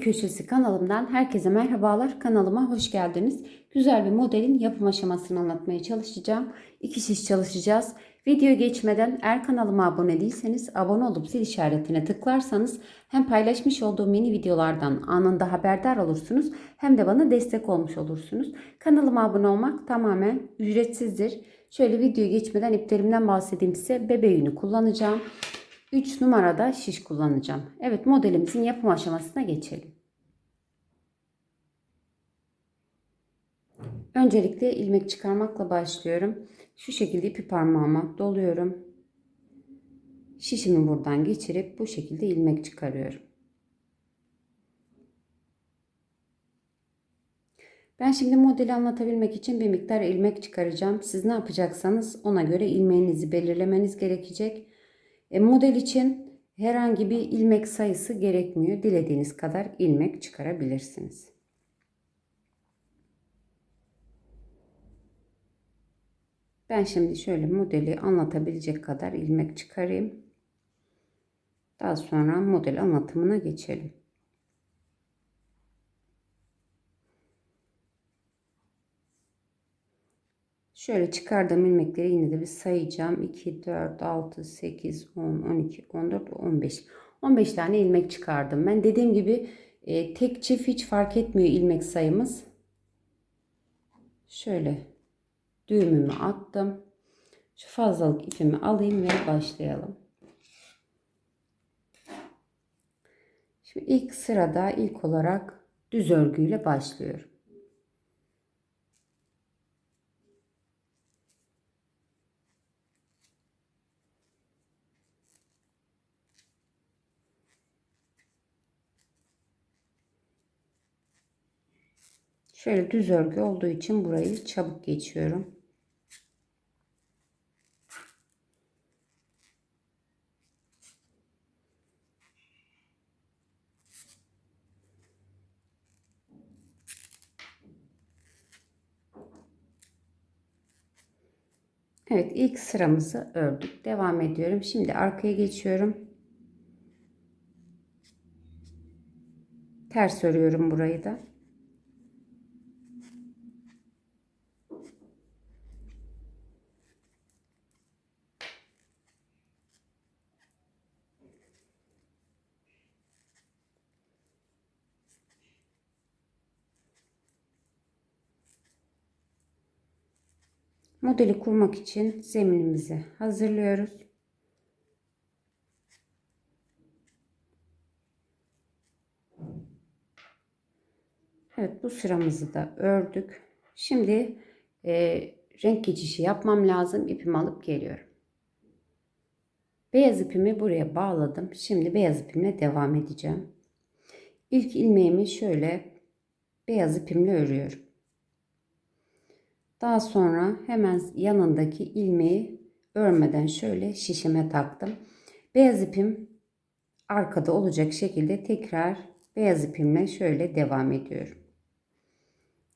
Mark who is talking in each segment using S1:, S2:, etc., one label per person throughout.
S1: Köşesi kanalımdan herkese merhabalar. Kanalıma hoş geldiniz. Güzel bir modelin yapım aşamasını anlatmaya çalışacağım. İki şiş çalışacağız. Video geçmeden eğer kanalıma abone değilseniz abone olup zil işaretine tıklarsanız hem paylaşmış olduğum mini videolardan anında haberdar olursunuz hem de bana destek olmuş olursunuz. Kanalıma abone olmak tamamen ücretsizdir. Şöyle video geçmeden iplerimden bahsedeyim size. Bebe yünü kullanacağım. 3 numarada şiş kullanacağım. Evet modelimizin yapım aşamasına geçelim. Öncelikle ilmek çıkarmakla başlıyorum. Şu şekilde ipi parmağıma doluyorum. Şişimi buradan geçirip bu şekilde ilmek çıkarıyorum. Ben şimdi modeli anlatabilmek için bir miktar ilmek çıkaracağım. Siz ne yapacaksanız ona göre ilmeğinizi belirlemeniz gerekecek. E, model için herhangi bir ilmek sayısı gerekmiyor. Dilediğiniz kadar ilmek çıkarabilirsiniz. Ben şimdi şöyle modeli anlatabilecek kadar ilmek çıkarayım. Daha sonra model anlatımına geçelim. Şöyle çıkardığım ilmekleri yine de bir sayacağım. 2, 4, 6, 8, 10, 12, 14, 15. 15 tane ilmek çıkardım. Ben dediğim gibi e, tek çift hiç fark etmiyor ilmek sayımız. Şöyle düğümümü attım. Şu fazlalık ipimi alayım ve başlayalım. Şimdi ilk sırada ilk olarak düz örgüyle başlıyorum. Şöyle düz örgü olduğu için burayı çabuk geçiyorum. Evet ilk sıramızı ördük. Devam ediyorum. Şimdi arkaya geçiyorum. Ters örüyorum burayı da. Modeli kurmak için zeminimizi hazırlıyoruz. Evet bu sıramızı da ördük. Şimdi e, renk geçişi yapmam lazım. İpimi alıp geliyorum. Beyaz ipimi buraya bağladım. Şimdi beyaz ipimle devam edeceğim. İlk ilmeğimi şöyle beyaz ipimle örüyorum. Daha sonra hemen yanındaki ilmeği örmeden şöyle şişime taktım. Beyaz ipim arkada olacak şekilde tekrar beyaz ipimle şöyle devam ediyorum.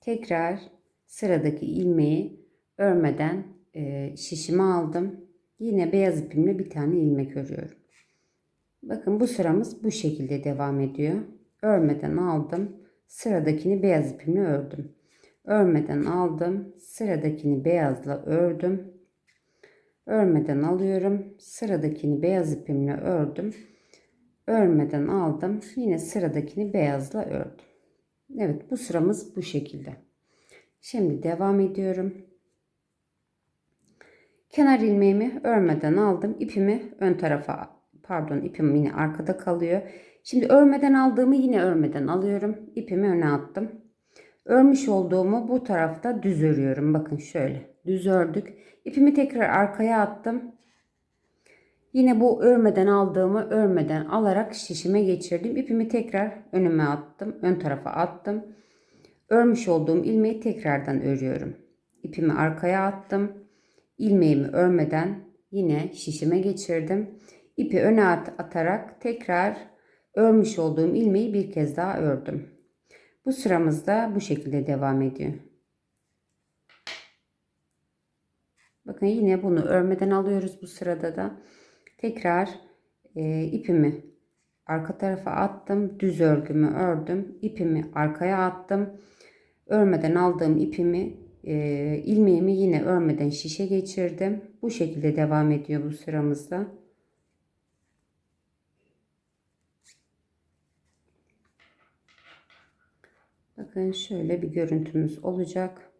S1: Tekrar sıradaki ilmeği örmeden e, şişime aldım. Yine beyaz ipimle bir tane ilmek örüyorum. Bakın bu sıramız bu şekilde devam ediyor. Örmeden aldım. Sıradakini beyaz ipimle ördüm örmeden aldım. Sıradakini beyazla ördüm. Örmeden alıyorum. Sıradakini beyaz ipimle ördüm. Örmeden aldım. Yine sıradakini beyazla ördüm. Evet bu sıramız bu şekilde. Şimdi devam ediyorum. Kenar ilmeğimi örmeden aldım. İpimi ön tarafa pardon ipim yine arkada kalıyor. Şimdi örmeden aldığımı yine örmeden alıyorum. İpimi öne attım. Örmüş olduğumu bu tarafta düz örüyorum. Bakın şöyle düz ördük. İpimi tekrar arkaya attım. Yine bu örmeden aldığımı örmeden alarak şişime geçirdim. İpimi tekrar önüme attım. Ön tarafa attım. Örmüş olduğum ilmeği tekrardan örüyorum. İpimi arkaya attım. İlmeğimi örmeden yine şişime geçirdim. İpi öne at atarak tekrar örmüş olduğum ilmeği bir kez daha ördüm. Bu sıramızda bu şekilde devam ediyor. Bakın yine bunu örmeden alıyoruz bu sırada da. Tekrar e, ipimi arka tarafa attım. Düz örgümü ördüm. ipimi arkaya attım. Örmeden aldığım ipimi e, ilmeğimi yine örmeden şişe geçirdim. Bu şekilde devam ediyor bu sıramızda. Bakın şöyle bir görüntümüz olacak.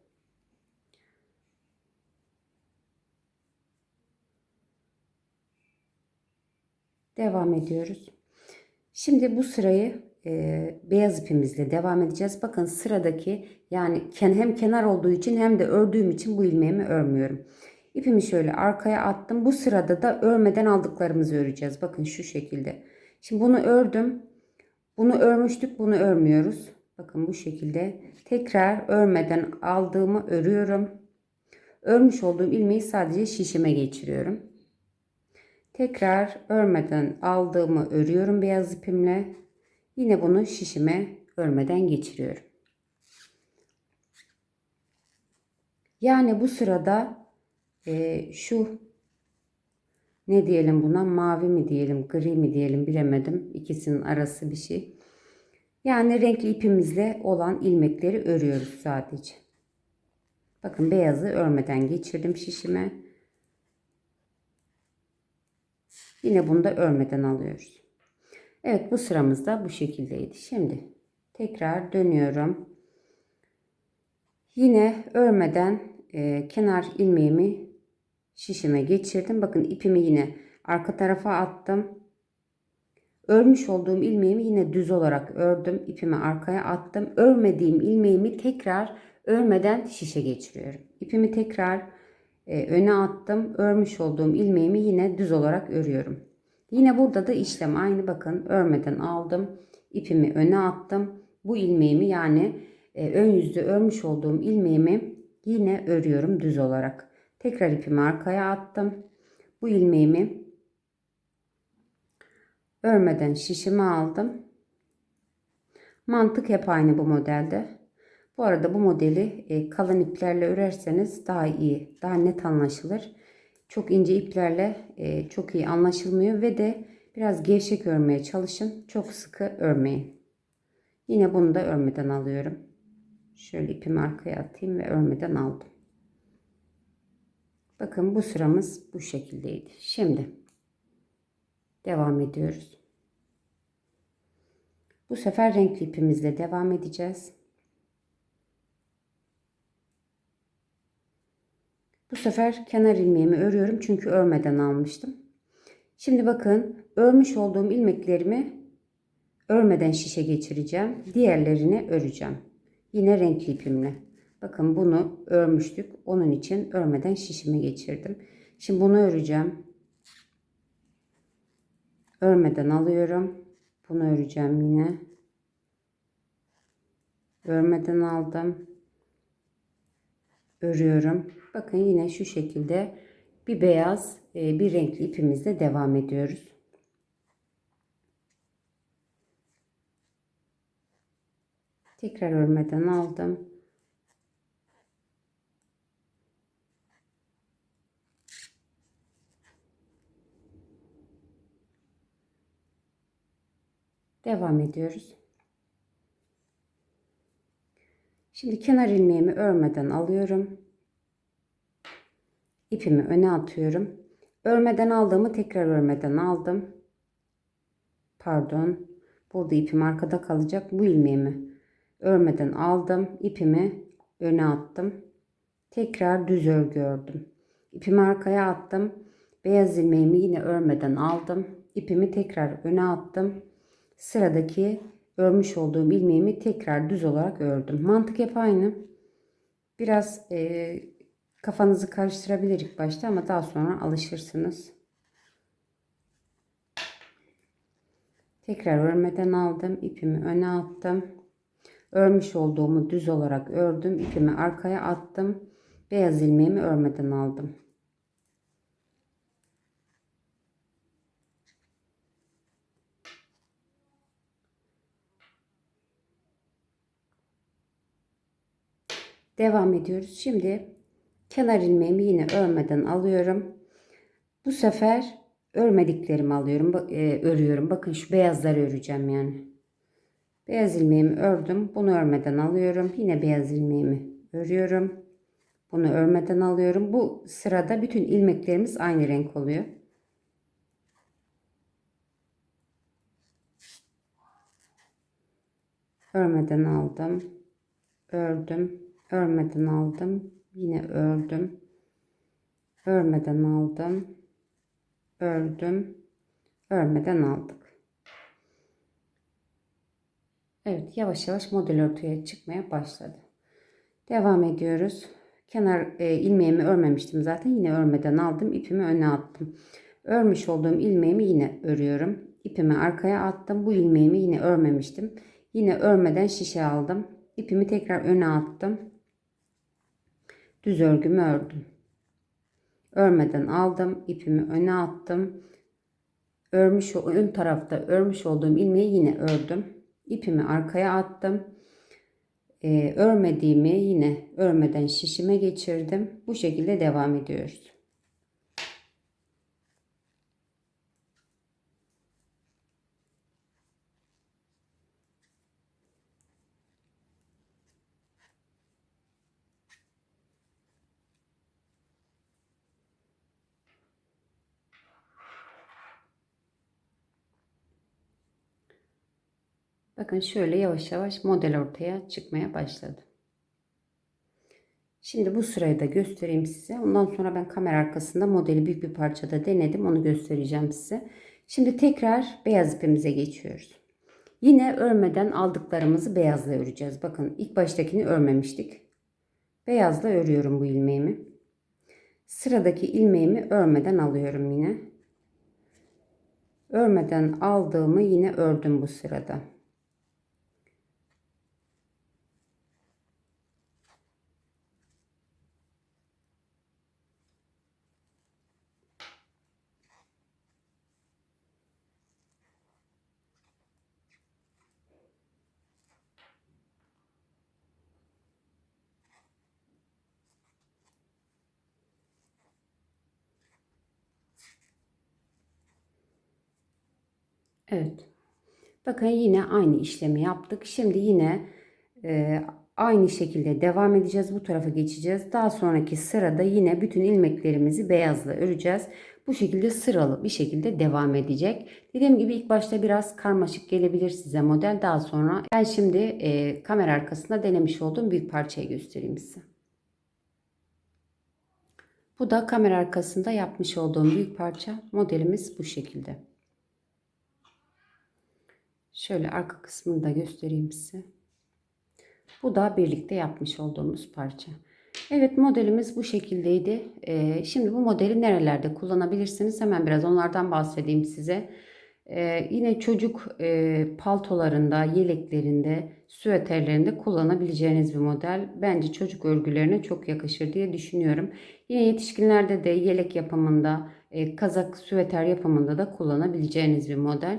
S1: Devam ediyoruz. Şimdi bu sırayı e, beyaz ipimizle devam edeceğiz. Bakın sıradaki yani hem kenar olduğu için hem de ördüğüm için bu ilmeğimi örmüyorum. İpimi şöyle arkaya attım. Bu sırada da örmeden aldıklarımızı öreceğiz. Bakın şu şekilde. Şimdi bunu ördüm. Bunu örmüştük. Bunu örmüyoruz. Bakın bu şekilde. Tekrar örmeden aldığımı örüyorum. Örmüş olduğum ilmeği sadece şişime geçiriyorum. Tekrar örmeden aldığımı örüyorum beyaz ipimle. Yine bunu şişime örmeden geçiriyorum. Yani bu sırada e, şu ne diyelim buna mavi mi diyelim gri mi diyelim bilemedim. İkisinin arası bir şey. Yani renkli ipimizle olan ilmekleri örüyoruz sadece. Bakın beyazı örmeden geçirdim şişime. Yine bunu da örmeden alıyoruz. Evet bu sıramız da bu şekildeydi. Şimdi tekrar dönüyorum. Yine örmeden e, kenar ilmeğimi şişime geçirdim. Bakın ipimi yine arka tarafa attım. Örmüş olduğum ilmeğimi yine düz olarak ördüm. İpimi arkaya attım. Örmediğim ilmeğimi tekrar örmeden şişe geçiriyorum. İpimi tekrar e, öne attım. Örmüş olduğum ilmeğimi yine düz olarak örüyorum. Yine burada da işlem aynı bakın örmeden aldım. ipimi öne attım. Bu ilmeğimi yani e, ön yüzde örmüş olduğum ilmeğimi yine örüyorum düz olarak. Tekrar ipimi arkaya attım. Bu ilmeğimi örmeden şişime aldım. Mantık hep aynı bu modelde. Bu arada bu modeli e, kalın iplerle örerseniz daha iyi, daha net anlaşılır. Çok ince iplerle e, çok iyi anlaşılmıyor ve de biraz gevşek örmeye çalışın. Çok sıkı örmeyin. Yine bunu da örmeden alıyorum. Şöyle ipimi arkaya atayım ve örmeden aldım. Bakın bu sıramız bu şekildeydi. Şimdi devam ediyoruz. Bu sefer renkli ipimizle devam edeceğiz. Bu sefer kenar ilmeğimi örüyorum çünkü örmeden almıştım. Şimdi bakın örmüş olduğum ilmeklerimi örmeden şişe geçireceğim. Diğerlerini öreceğim. Yine renkli ipimle. Bakın bunu örmüştük. Onun için örmeden şişime geçirdim. Şimdi bunu öreceğim. Örmeden alıyorum. Bunu öreceğim yine. Örmeden aldım. Örüyorum. Bakın yine şu şekilde bir beyaz e, bir renkli ipimizle devam ediyoruz. Tekrar örmeden aldım. Devam ediyoruz. Şimdi kenar ilmeğimi örmeden alıyorum. İpimi öne atıyorum. Örmeden aldığımı tekrar örmeden aldım. Pardon. Burada ipim arkada kalacak. Bu ilmeğimi örmeden aldım. İpimi öne attım. Tekrar düz örgü ördüm. İpimi arkaya attım. Beyaz ilmeğimi yine örmeden aldım. İpimi tekrar öne attım. Sıradaki örmüş olduğum ilmeğimi tekrar düz olarak ördüm. Mantık hep aynı. Biraz e, kafanızı karıştırabilir ilk başta ama daha sonra alışırsınız. Tekrar örmeden aldım. ipimi öne attım. Örmüş olduğumu düz olarak ördüm. ipimi arkaya attım. Beyaz ilmeğimi örmeden aldım. Devam ediyoruz. Şimdi kenar ilmeğimi yine örmeden alıyorum. Bu sefer örmediklerimi alıyorum. E, örüyorum. Bakın şu beyazları öreceğim yani. Beyaz ilmeğimi ördüm. Bunu örmeden alıyorum. Yine beyaz ilmeğimi örüyorum. Bunu örmeden alıyorum. Bu sırada bütün ilmeklerimiz aynı renk oluyor. Örmeden aldım. Ördüm. Örmeden aldım. Yine ördüm. Örmeden aldım. Ördüm. Örmeden aldık. Evet yavaş yavaş model ortaya çıkmaya başladı. Devam ediyoruz. Kenar e, ilmeğimi örmemiştim zaten. Yine örmeden aldım. ipimi öne attım. Örmüş olduğum ilmeğimi yine örüyorum. İpimi arkaya attım. Bu ilmeğimi yine örmemiştim. Yine örmeden şişe aldım. İpimi tekrar öne attım. Düz örgümü ördüm. Örmeden aldım. ipimi öne attım. Örmüş ön tarafta örmüş olduğum ilmeği yine ördüm. İpimi arkaya attım. Ee, örmediğimi yine örmeden şişime geçirdim. Bu şekilde devam ediyoruz. Bakın şöyle yavaş yavaş model ortaya çıkmaya başladı. Şimdi bu sırayı da göstereyim size. Ondan sonra ben kamera arkasında modeli büyük bir parçada denedim. Onu göstereceğim size. Şimdi tekrar beyaz ipimize geçiyoruz. Yine örmeden aldıklarımızı beyazla öreceğiz. Bakın ilk baştakini örmemiştik. Beyazla örüyorum bu ilmeğimi. Sıradaki ilmeğimi örmeden alıyorum yine. Örmeden aldığımı yine ördüm bu sırada. Evet. Bakın yine aynı işlemi yaptık. Şimdi yine e, aynı şekilde devam edeceğiz. Bu tarafa geçeceğiz. Daha sonraki sırada yine bütün ilmeklerimizi beyazla öreceğiz. Bu şekilde sıralı bir şekilde devam edecek. Dediğim gibi ilk başta biraz karmaşık gelebilir size model. Daha sonra ben şimdi e, kamera arkasında denemiş olduğum büyük parçayı göstereyim size. Bu da kamera arkasında yapmış olduğum büyük parça. Modelimiz bu şekilde. Şöyle arka kısmını da göstereyim size. Bu da birlikte yapmış olduğumuz parça. Evet modelimiz bu şekildeydi. Ee, şimdi bu modeli nerelerde kullanabilirsiniz? Hemen biraz onlardan bahsedeyim size. Ee, yine çocuk e, paltolarında, yeleklerinde, süveterlerinde kullanabileceğiniz bir model. Bence çocuk örgülerine çok yakışır diye düşünüyorum. Yine yetişkinlerde de yelek yapımında, e, kazak, süveter yapımında da kullanabileceğiniz bir model.